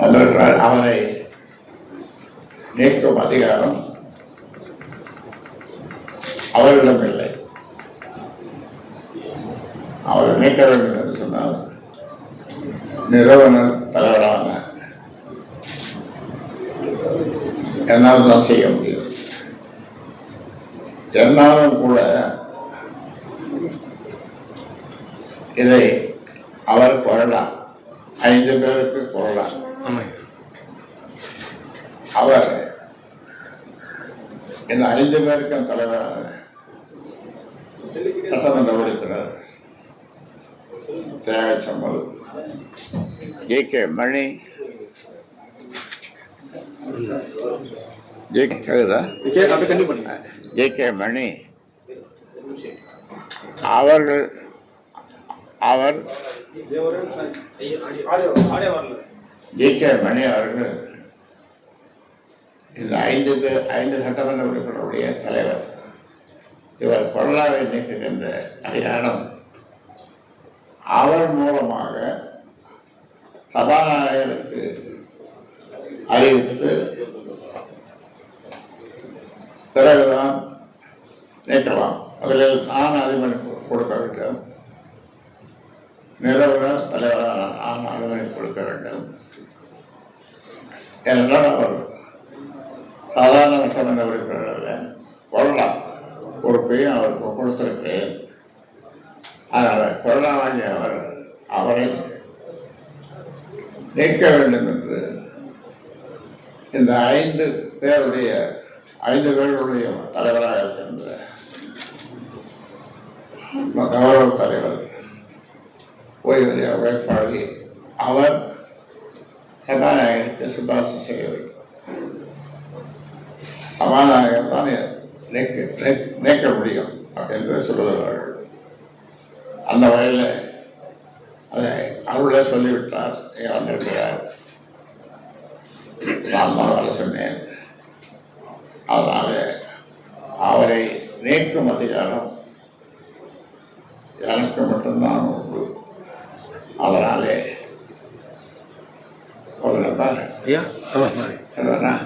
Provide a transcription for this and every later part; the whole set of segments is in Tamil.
வந்திருக்கிறார். அவரை நீக்கும் அதிகாரம் அவரிடம் இல்லை. அவரை நீக்க வேண்டும் என்று சொன்னால் நிறுவனர் தலைவரான என்னால் தான் செய்ய முடியும். என்னாலும் கூட இதை அவர் கொள்ளலாம் ஐந்து பேருக்கு கொள்ளலாம். அவர் இந்த ஐந்து பேருக்கும் தலைவரான சட்டமன்ற உறுப்பினர் தேவச்சம்மல் ஜே கே. மணி ஜே கேக்குதா ஜே கே. மணி அவர்கள் அவர் ஜே கே மணி அவர்கள் இந்த ஐந்து பேர் ஐந்து சட்டமன்ற உறுப்பினருடைய தலைவர். இவர் கொரோனாவை நீக்குகின்ற அதிகாரம் அவர் மூலமாக சபாநாயகருக்கு அறிவித்து பிறகுதான் நீக்கலாம். அதில் நான் அனுமதி கொடுக்க வேண்டும். நிறுவனர் தலைவரான நான் அனுமதி கொடுக்க வேண்டும். என்றால் அவர் சாதாரண சம்பந்த உறுப்பினராக கொரோனா கொள்ளலாம். பொறுப்பையும் அவருக்கு கொடுத்திருக்கிறேன் அதனால் கொரோனாவாகி அவர் அவரை நீக்க வேண்டும் என்று இந்த ஐந்து பேருடைய ஐந்து பேருடைய தலைவராக இருக்கின்ற கௌரவ தலைவர் ஓய்வறிய உழைப்பாளி அவர் சபாநாயகருக்கு சிபாரிசு செய்ய வேண்டும் சபாநாயகர் தான் நீக்க முடியும் என்று சொல்லுகிறார்கள். அந்த வகையில் அதை அவர்களே சொல்லிவிட்டார் வந்திருக்கிறார். நான் தான் வர சொன்னேன். அதனால் அவரை நீக்கும் அதிகாரம் எனக்கு மட்டும்தான் உண்டு. அதனாலே நம்பர் ஐயா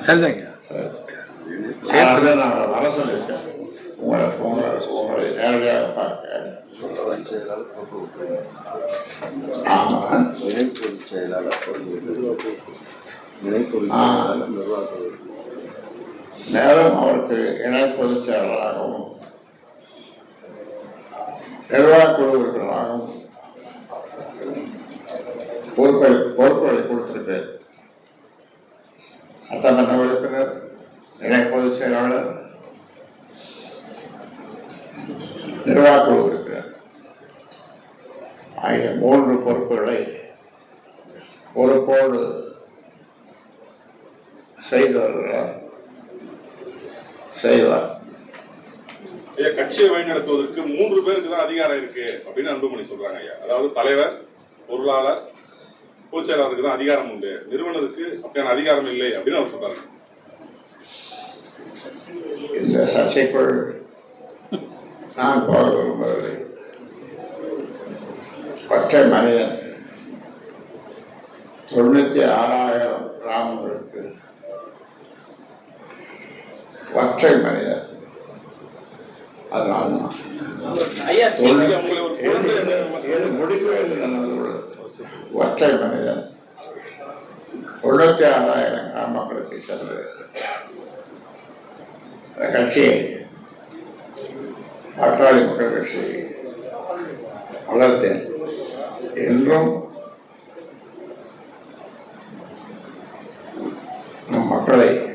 சரிதாங்க. சரி அதனால நான் அவரை வர சொல்லியிருக்கேன். உங்களை உங்களை உங்களை நேரடியாக பார்க்க. ஆமாம் பொதுச் செயலாளர் நிர்வாக. மேலும் அவருக்கு இணை பொதுச் செயலாளராகவும் நிர்வாகக்குழு உறுப்பினராகவும் பொறுப்பை பொறுப்புகளை கொடுத்திருப்பேன் சட்டமன்ற உறுப்பினர் இணை பொதுச் செயலாளர் நிர்வாகக்குழு உறுப்பினர். ஆகிய மூன்று பொறுப்புகளை பொறுப்போடு செய்து வருகிறார். செய்வார். ஐயா கட்சியை வழிநடத்துவதற்கு மூன்று பேருக்கு தான் அதிகாரம் இருக்கு அப்படின்னு அன்புமணி சொல்றாங்க ஐயா. அதாவது தலைவர் பொருளாளர் பொதுச் செயலாளருக்கு தான் அதிகாரம் உண்டு. நிறுவனருக்கு அப்படியான அதிகாரம் இல்லை அப்படின்னு அவர் சொல்றாங்க இந்த சர்ச்சைக்குள் நான் போக விரும்பவில்லை. ஒற்றை மனிதன் தொண்ணூற்றி ஆறாயிரம் கிராமங்களுக்கு ஒற்றை மனிதன். அதனால தான் ஐயா, உங்களை ஒற்றை மனிதன் தொண்ணூற்றி ஆறாயிரம் கிராமங்களுக்கு சென்று அந்த கட்சியை பாட்டாளி மக்கள் கட்சி வளர்த்தேன். என்றும் நம் மக்களை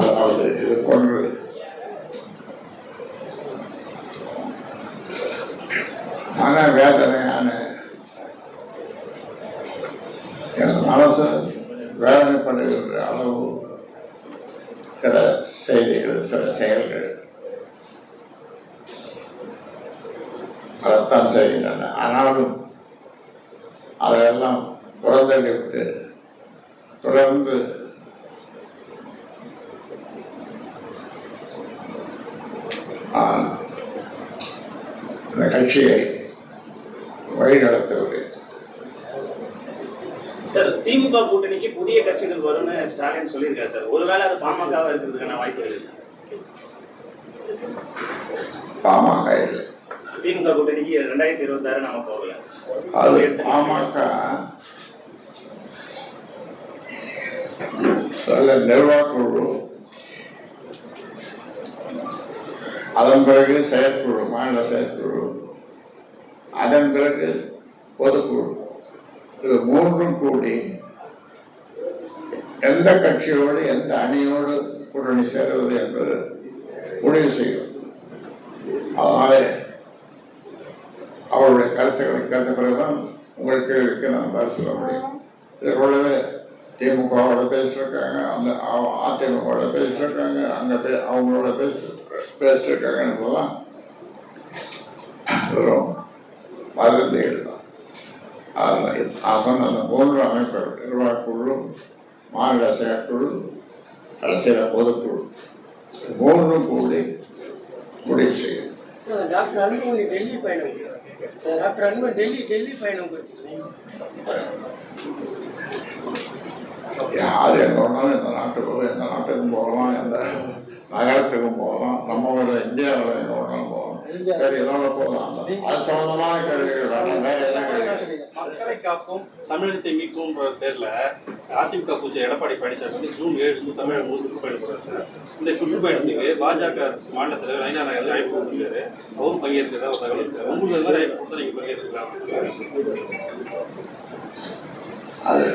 அதாவது இது போன்று மன வேதனையான என் மனசு வேதனைப்படுகின்ற அளவு சில செய்திகள் சில செயல்கள் அதைத்தான் செய்கின்றன ஆனாலும் அதையெல்லாம் புறந்தள்ளிவிட்டு தொடர்ந்து நான் இந்த கட்சியை வழிநடத்துகிறேன் சார் திமுக கூட்டணிக்கு புதிய கட்சிகள் வரும்னு ஸ்டாலின் சொல்லியிருக்காரு சார். ஒருவேளை அது பாமகவா இருக்கிறதுக்கான வாய்ப்பு இருக்கு. பாமக இல்லை திமுக கூட்டணிக்கு ரெண்டாயிரத்தி இருபத்தாறு நாம போகல. அது பாமக. அதில் நிர்வாகக்குழு. அதன் பிறகு செயற்குழு மாநில செயற்குழு? அதன் பிறகு பொதுக்குழு இது மூன்றும் கூடி எந்த கட்சியோடு எந்த அணியோடு கூட்டணி சேருவது என்பது முடிவு செய்யும். அதனாலே அவருடைய கருத்துக்களை கேட்ட பிறகுதான் உங்கள் கேள்விக்கு நான் பதில் சொல்ல முடியும். இது போலவே திமுகவோட பேசிருக்காங்க அந்த அதிமுகவோட பேசிருக்காங்க அங்க பே அவங்களோட பேசி பேசிருக்காங்கன்றதெல்லாம் வரும் வதந்திகள் தான் அதில் இது- நான் சொன்ன அந்த மூன்று அமைப்புகள் நிர்வாகக்குழு மாநில செயற்குழு கடைசியில் பொதுக்குழு. மூன்றும் கூடி முடிவு செய்யும். டாக்டர் அன்புமணி டெல்லி பயணம். டாக்டர் அன்புமணி டெல்லி டெல்லி பயணம் யார் எங்க வேணாலும் எந்த நாட்டுக்கு எந்த நாட்டுக்கும் போகலாம் எந்த நகரத்துக்கும் போகலாம். நம்ம இந்தியாவில் எங்க வேணாலும் போகலாம். சரி இதோட போகலாம். அது சம்பந்தமான கேள்விகள் வேணாம் வேற எல்லாம் மக்களை காப்போம். தமிழகத்தை மீட்போம்ன்ற பேர்ல அதிமுக பூஜை எடப்பாடி பழனிசாமி வந்து ஜூன் ஏழு வந்து தமிழகம் முழு சுற்றுப்பயணம் போறாரு சார். இந்த சுற்றுப்பயணத்துக்கு பாஜக மாநில தலைவர் ஐநா நகர் அழைப்பு கொடுத்துருக்காரு அவரும் பங்கேற்கிறதா ஒரு தகவல் உங்களுக்கு அது மாதிரி அழைப்பு கொடுத்தா நீங்க பங்கேற்கலாம். அது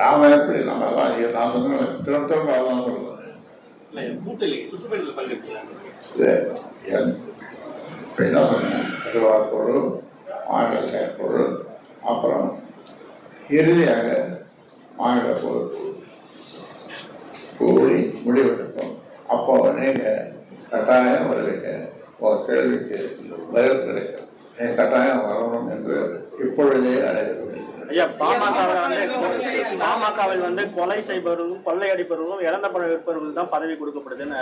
நாம எப்படி நம்ம நான் சொன்னேன் திரும்ப திரும்ப அதான் சொல்றேன் பொருள் மாநில செயற்பொருள் அப்புறம் இறுதியாக மாநில பொருள் கூடி முடிவெடுக்கும் அப்போ நீங்க கட்டாயம் வருவீங்க. ஒரு கேள்விக்கு பதில் கிடைக்கும். கட்டாயம் வரணும் என்று இப்பொழுதே ஐயா பாமகவில் வந்து பாமகவில் வந்து கொலை செய்பவர்களும் கொள்ளையடிப்பவர்களும் இழந்த பணம் விற்பவர்களும் தான் பதவி கொடுக்கப்படுதுன்னு.